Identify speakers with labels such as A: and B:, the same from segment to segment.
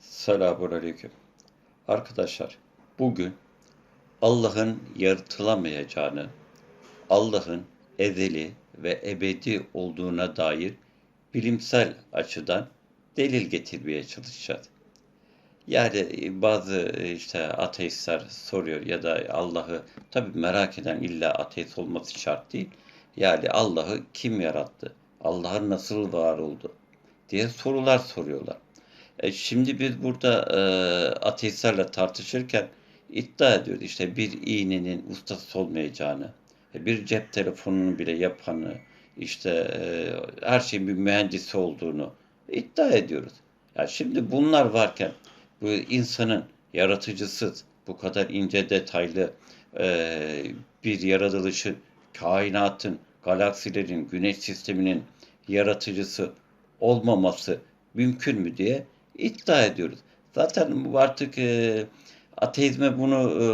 A: Selamun Aleyküm. Arkadaşlar, bugün Allah'ın yaratılamayacağını, Allah'ın ezeli ve ebedi olduğuna dair bilimsel açıdan delil getirmeye çalışacağız. Yani bazı işte ateistler soruyor ya da Allah'ı tabi merak eden illa ateist olması şart değil. Yani Allah'ı kim yarattı? Allah'ın nasıl var oldu? diye sorular soruyorlar. E, şimdi biz burada e, ateistlerle tartışırken iddia ediyoruz işte bir iğnenin ustası olmayacağını, e, bir cep telefonunu bile yapanı, işte e, her şeyin bir mühendisi olduğunu iddia ediyoruz. Yani şimdi bunlar varken bu insanın yaratıcısız, bu kadar ince detaylı e, bir yaratılışın, kainatın, galaksilerin, güneş sisteminin yaratıcısı olmaması mümkün mü diye iddia ediyoruz. Zaten bu artık e, ateizme bunu e,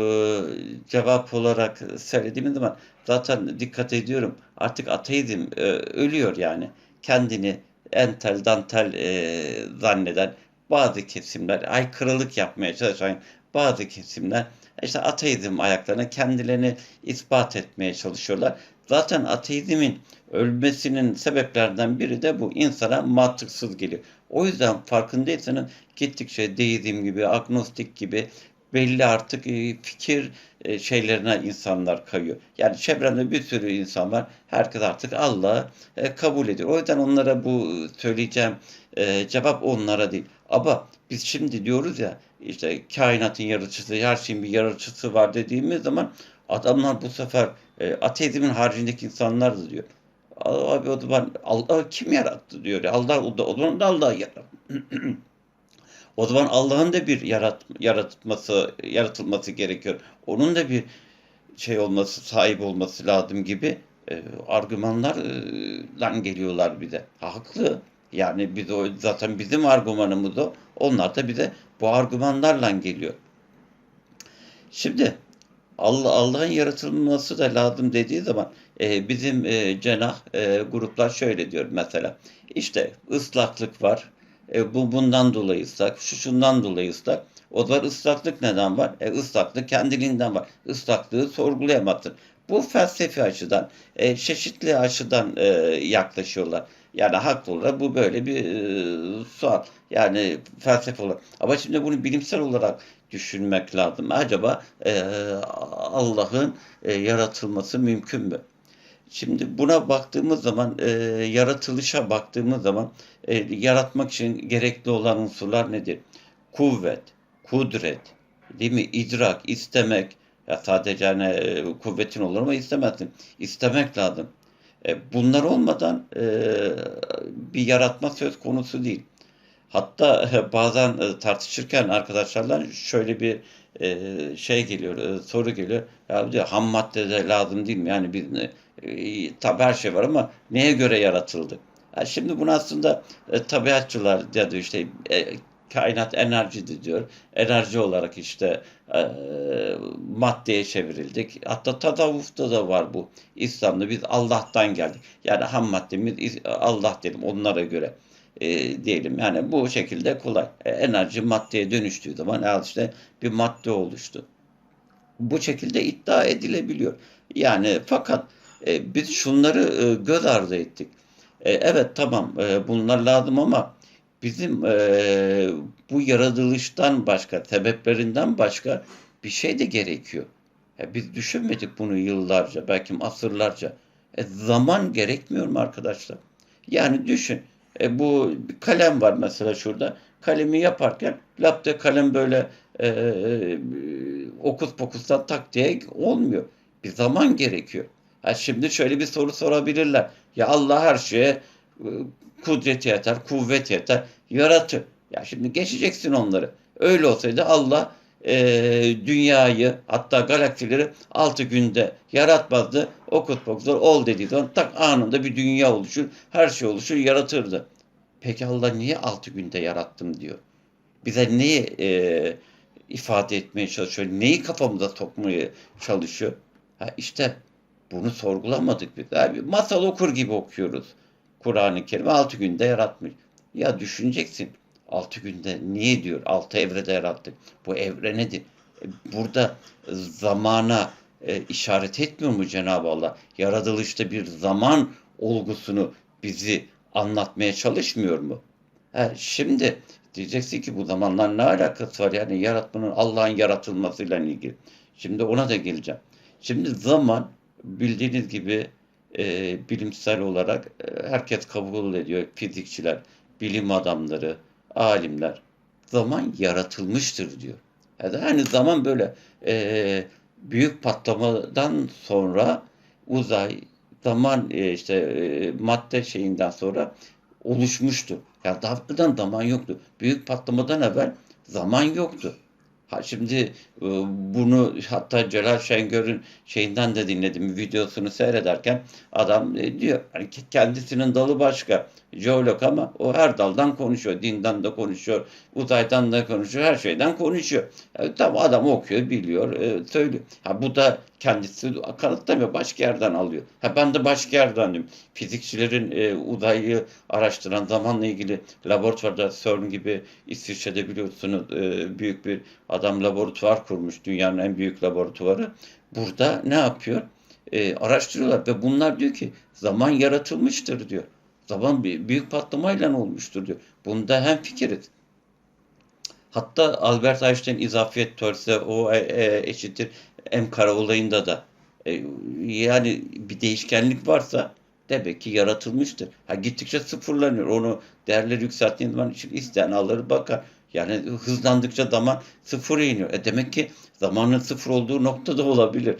A: cevap olarak söylediğimiz zaman zaten dikkat ediyorum. Artık ateizm e, ölüyor yani. Kendini entel dantel e, zanneden bazı kesimler, aykırılık yapmaya çalışan bazı kesimler işte ateizm ayaklarına kendilerini ispat etmeye çalışıyorlar. Zaten ateizmin ölmesinin sebeplerinden biri de bu insana mantıksız geliyor. O yüzden farkındaysanız gittikçe deizm gibi, agnostik gibi belli artık e, fikir e, şeylerine insanlar kayıyor. Yani çevremde bir sürü insan var. Herkes artık Allah'ı e, kabul ediyor. O yüzden onlara bu söyleyeceğim cevap onlara değil. Ama biz şimdi diyoruz ya işte kainatın yaratıcısı, her şeyin bir yaratıcısı var dediğimiz zaman adamlar bu sefer ateizmin haricindeki insanlar diyor. Abi o zaman Allah kim yarattı diyor. Allah o zaman da Allah yarattı. o zaman Allah'ın da bir yarat, yaratması yaratılması gerekiyor. Onun da bir şey olması, sahip olması lazım gibi e, argümanlarla geliyorlar bir de. Haklı. Yani biz o zaten bizim argümanımız o. Onlar da bize bu argümanlarla geliyor. Şimdi Allah Allah'ın yaratılması da lazım dediği zaman e, bizim e, cenah e, gruplar şöyle diyor mesela. İşte ıslaklık var. E, bu bundan dolayı ıslak, şu şundan dolayı ıslak. O zaman ıslaklık neden var? E, ıslaklık kendiliğinden var. Islaklığı sorgulayamazsın. Bu felsefi açıdan, e, çeşitli açıdan e, yaklaşıyorlar. Yani haklı olarak bu böyle bir e, sual. Yani felsefe olarak. Ama şimdi bunu bilimsel olarak düşünmek lazım. Acaba e, Allah'ın e, yaratılması mümkün mü? Şimdi buna baktığımız zaman, e, yaratılışa baktığımız zaman e, yaratmak için gerekli olan unsurlar nedir? Kuvvet, kudret, değil mi? İdrak, istemek. Ya sadece hani e, kuvvetin olur ama istemezsin. İstemek lazım. E, bunlar olmadan e, bir yaratma söz konusu değil. Hatta e, bazen e, tartışırken arkadaşlarla şöyle bir e, şey geliyor, soru geliyor. Ya diyor ham madde de lazım değil mi? Yani bir tabi her şey var ama neye göre yaratıldı? Yani şimdi bunu aslında tabiatçılar ya da işte kainat enerjidir diyor. Enerji olarak işte maddeye çevrildik. Hatta tasavvufta da var bu. İslam'da biz Allah'tan geldik. Yani ham maddemiz Allah diyelim onlara göre e, diyelim. Yani bu şekilde kolay. E, enerji maddeye dönüştüğü zaman al işte bir madde oluştu. Bu şekilde iddia edilebiliyor. Yani fakat e, biz şunları e, göz ardı ettik. E, evet tamam e, bunlar lazım ama bizim e, bu yaratılıştan başka, sebeplerinden başka bir şey de gerekiyor. Ya biz düşünmedik bunu yıllarca, belki asırlarca. E, zaman gerekmiyor mu arkadaşlar? Yani düşün. E, bu kalem var mesela şurada. Kalemi yaparken lapte kalem böyle e, e, okus pokustan tak diye olmuyor. Bir zaman gerekiyor. Ha şimdi şöyle bir soru sorabilirler. Ya Allah her şeye e, kudret yeter, kuvvet yeter, yaratır. Ya şimdi geçeceksin onları. Öyle olsaydı Allah e, dünyayı hatta galaksileri altı günde yaratmazdı. Okut pokuzlar ol dediği zaman tak anında bir dünya oluşur. Her şey oluşur yaratırdı. Peki Allah niye altı günde yarattım diyor. Bize neyi e, ifade etmeye çalışıyor? Neyi kafamıza sokmaya çalışıyor? Ha işte bunu sorgulamadık biz. Abi, masal okur gibi okuyoruz. Kur'an-ı Kerim altı günde yaratmış. Ya düşüneceksin. Altı günde niye diyor? Altı evrede yarattık. Bu evre nedir? E, Burada zamana e, işaret etmiyor mu Cenab-ı Allah? Yaratılışta bir zaman olgusunu bizi anlatmaya çalışmıyor mu? Ha, şimdi diyeceksin ki bu zamanlar ne alakası var? Yani yaratmanın Allah'ın yaratılmasıyla ilgili. Şimdi ona da geleceğim. Şimdi zaman bildiğiniz gibi e, bilimsel olarak e, herkes kabul ediyor. Fizikçiler, bilim adamları, alimler. Zaman yaratılmıştır diyor. Yani zaman böyle e, büyük patlamadan sonra uzay, zaman e, işte e, madde şeyinden sonra oluşmuştu. Ya daha önceden zaman yoktu. Büyük patlamadan evvel zaman yoktu. Ha şimdi e, bunu hatta Celal Şengör'ün şeyinden de dinledim videosunu seyrederken adam diyor hani kendisinin dalı başka jeolog ama o her daldan konuşuyor. Dinden de konuşuyor, uzaydan da konuşuyor, her şeyden konuşuyor. Yani tam adam okuyor, biliyor, e, söylüyor. Ha bu da kendisi kanıtlamıyor, başka yerden alıyor. Ha ben de başka yerden diyorum. Fizikçilerin e, uzayı araştıran zamanla ilgili laboratuvarda CERN gibi İsviçre'de biliyorsunuz e, büyük bir adam laboratuvar kurmuş. Dünyanın en büyük laboratuvarı. Burada ne yapıyor? E, araştırıyorlar ve bunlar diyor ki zaman yaratılmıştır diyor. Zaman büyük patlamayla olmuştur diyor. Bunda hem fikiriz. Hatta Albert Einstein izafiyet teorisi o e, e, eşittir m kare olayında da e, yani bir değişkenlik varsa demek ki yaratılmıştır. Ha gittikçe sıfırlanıyor. Onu değerleri yükselttiğin zaman için isteyen alır bakar. Yani hızlandıkça zaman sıfıra iniyor. E demek ki zamanın sıfır olduğu noktada olabilir.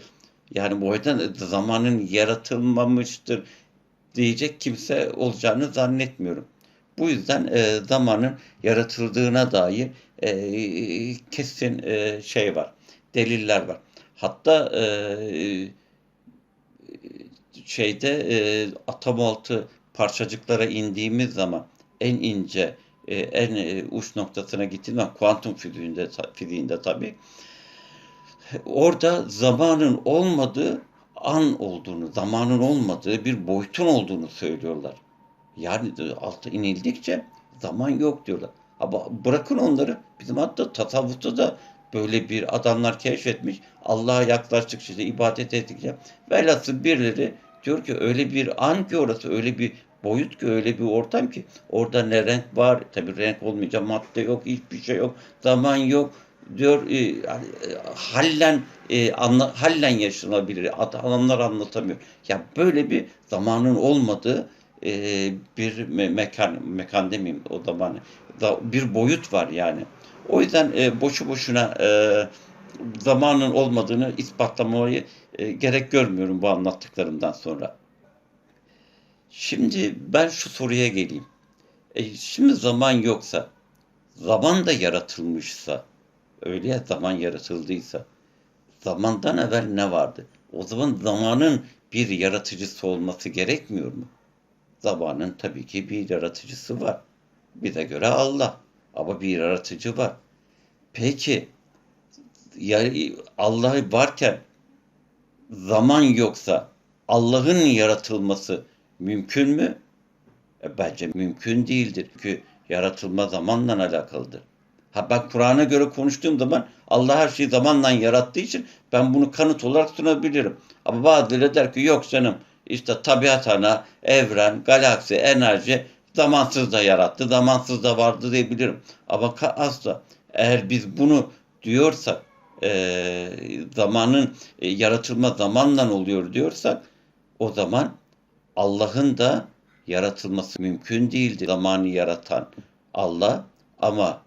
A: Yani bu yüzden zamanın yaratılmamıştır diyecek kimse olacağını zannetmiyorum. Bu yüzden e, zamanın yaratıldığına dair e, kesin e, şey var, deliller var. Hatta e, şeyde e, atom altı parçacıklara indiğimiz zaman en ince e, en e, uç noktasına gittiğimiz zaman kuantum fiziğinde, fiziğinde tabii orada zamanın olmadığı an olduğunu, zamanın olmadığı bir boyutun olduğunu söylüyorlar. Yani altı inildikçe zaman yok diyorlar. Ama bırakın onları. Bizim hatta tasavvufta da böyle bir adamlar keşfetmiş. Allah'a yaklaştıkça, işte ibadet ettikçe. Velhasıl birileri diyor ki öyle bir an ki orası, öyle bir boyut ki, öyle bir ortam ki. Orada ne renk var, tabii renk olmayacak, madde yok, hiçbir şey yok, zaman yok diyor e, e, hallen e, anla, hallen yaşanabilir. Adamlar anlatamıyor. Ya böyle bir zamanın olmadığı e, bir me mekan mekan demeyeyim o zaman da bir boyut var yani. O yüzden e, boşu boşuna e, zamanın olmadığını ispatlamayı e, gerek görmüyorum bu anlattıklarımdan sonra. Şimdi ben şu soruya geleyim. E, şimdi zaman yoksa, zaman da yaratılmışsa, öyle ya zaman yaratıldıysa, zamandan evvel ne vardı? O zaman zamanın bir yaratıcısı olması gerekmiyor mu? Zamanın tabii ki bir yaratıcısı var. Bize göre Allah. Ama bir yaratıcı var. Peki yani Allah varken zaman yoksa Allah'ın yaratılması mümkün mü? E, bence mümkün değildir. Çünkü yaratılma zamanla alakalıdır. Ha ben Kur'an'a göre konuştuğum zaman Allah her şeyi zamanla yarattığı için ben bunu kanıt olarak sunabilirim. Ama bazıları der ki yok canım işte tabiat ana, evren, galaksi, enerji zamansız da yarattı, zamansız da vardı diyebilirim. Ama asla eğer biz bunu diyorsak e, zamanın e, yaratılma zamanla oluyor diyorsak o zaman Allah'ın da yaratılması mümkün değildir. Zamanı yaratan Allah ama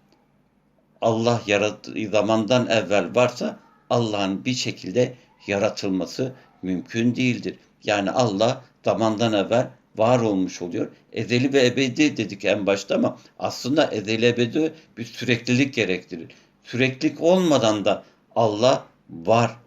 A: Allah yarat zamandan evvel varsa Allah'ın bir şekilde yaratılması mümkün değildir. Yani Allah zamandan evvel var olmuş oluyor. Ezeli ve ebedi dedik en başta ama aslında ezeli ebedi bir süreklilik gerektirir. Süreklilik olmadan da Allah varmış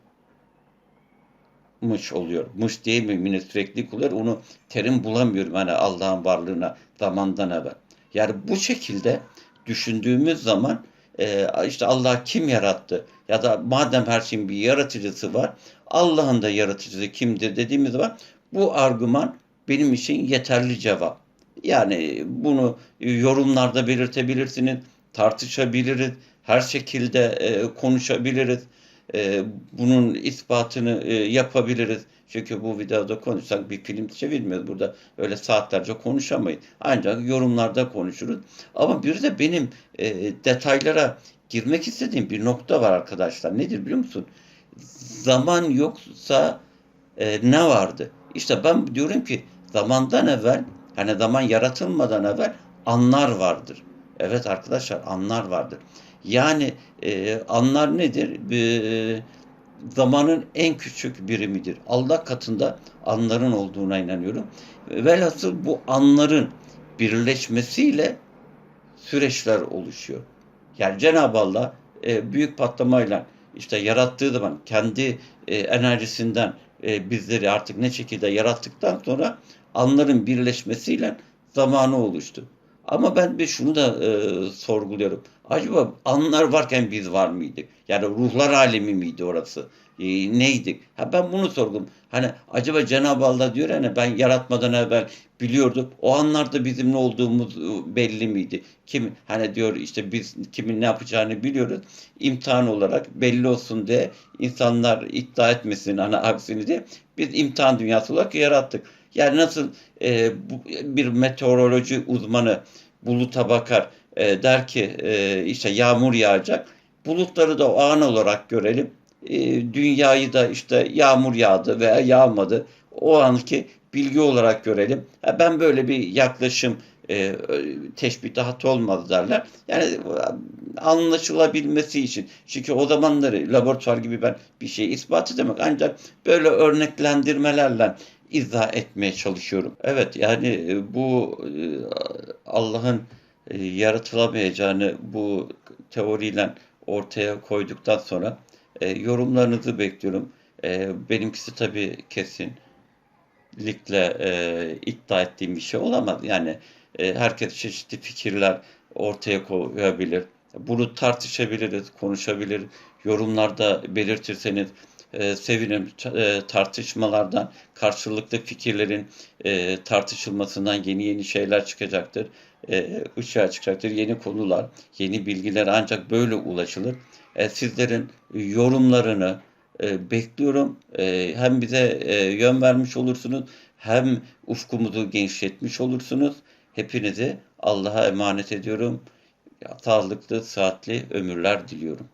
A: oluyor. Mış değil mi? Yine süreklilik oluyor. Onu terim bulamıyorum hani Allah'ın varlığına zamandan evvel. Yani bu şekilde düşündüğümüz zaman e, işte Allah kim yarattı? Ya da madem her şeyin bir yaratıcısı var, Allah'ın da yaratıcısı kimdir dediğimiz zaman bu argüman benim için yeterli cevap. Yani bunu yorumlarda belirtebilirsiniz, tartışabiliriz, her şekilde e, konuşabiliriz. E, bunun ispatını e, yapabiliriz. Çünkü bu videoda konuşsak bir film çevirmiyoruz. Burada öyle saatlerce konuşamayız. Ancak yorumlarda konuşuruz. Ama bir de benim e, detaylara girmek istediğim bir nokta var arkadaşlar. Nedir biliyor musun? Zaman yoksa e, ne vardı? İşte ben diyorum ki zamandan evvel hani zaman yaratılmadan evvel anlar vardır. Evet arkadaşlar anlar vardır. Yani e, anlar nedir? E, zamanın en küçük birimidir. Allah katında anların olduğuna inanıyorum. Velhasıl bu anların birleşmesiyle süreçler oluşuyor. Yani Cenab-ı Allah e, büyük patlamayla işte yarattığı zaman kendi e, enerjisinden e, bizleri artık ne şekilde yarattıktan sonra anların birleşmesiyle zamanı oluştu. Ama ben bir şunu da e, sorguluyorum. Acaba anlar varken biz var mıydık? Yani ruhlar alemi miydi orası? E, neydik? Ha ben bunu sordum. Hani acaba Cenab-ı Allah diyor hani ben yaratmadan evvel biliyordum. O anlarda bizim ne olduğumuz e, belli miydi? Kim hani diyor işte biz kimin ne yapacağını biliyoruz. İmtihan olarak belli olsun diye insanlar iddia etmesin hani aksini diye biz imtihan dünyası olarak yarattık. Yani nasıl e, bu, bir meteoroloji uzmanı buluta bakar e, der ki e, işte yağmur yağacak. Bulutları da o an olarak görelim. E, dünyayı da işte yağmur yağdı veya yağmadı. O anki bilgi olarak görelim. Ha, ben böyle bir yaklaşım e, teşbihte hata olmadı derler. Yani anlaşılabilmesi için. Çünkü o zamanları laboratuvar gibi ben bir şey ispat edemek ancak böyle örneklendirmelerle izah etmeye çalışıyorum. Evet yani e, bu e, Allah'ın e, yaratılamayacağını bu teoriyle ortaya koyduktan sonra yorumlarınızı bekliyorum. Benimkisi tabii kesinlikle iddia ettiğim bir şey olamaz. Yani herkes çeşitli fikirler ortaya koyabilir. Bunu tartışabiliriz, konuşabilir. Yorumlarda belirtirseniz e, sevinirim. E, tartışmalardan, karşılıklı fikirlerin e, tartışılmasından yeni yeni şeyler çıkacaktır. E, ışığa çıkacaktır. Yeni konular, yeni bilgiler ancak böyle ulaşılır. E, sizlerin yorumlarını e, bekliyorum. E, hem bize e, yön vermiş olursunuz hem ufkumuzu genişletmiş olursunuz. Hepinizi Allah'a emanet ediyorum. Sağlıklı, saatli ömürler diliyorum.